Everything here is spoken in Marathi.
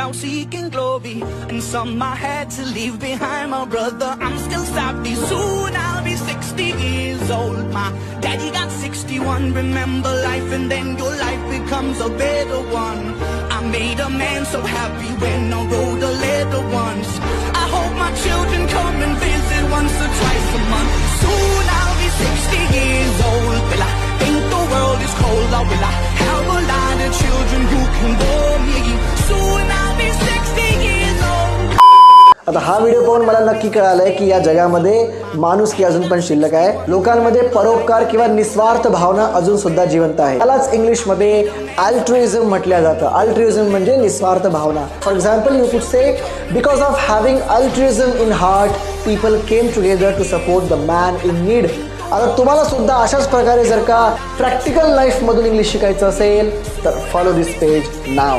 out seeking glory. And some I had to leave behind, my brother. I'm still savvy. Soon I'll be 60 years old. My daddy got 61. Remember life, and then your life becomes a better one. I made a man so happy when I wrote आता हा व्हिडिओ पाहून मला नक्की कळालंय की या जगामध्ये माणूस की अजून पण शिल्लक आहे. लोकांमध्ये परोपकार किंवा निस्वार्थ भावना अजून सुद्धा जिवंत आहे. त्यालाच इंग्लिशमध्ये अल्ट्रुइझम म्हटलं जातं. अल्ट्रुइझम म्हणजे निस्वार्थ भावना. For example you could say because of having altruism in heart people came together to support the man in need आता तुम्हाला सुद्धा अशाच प्रकारे जर का प्रॅक्टिकल लाईफमधून इंग्लिश शिकायचं असेल तर फॉलो दिस पेज नाव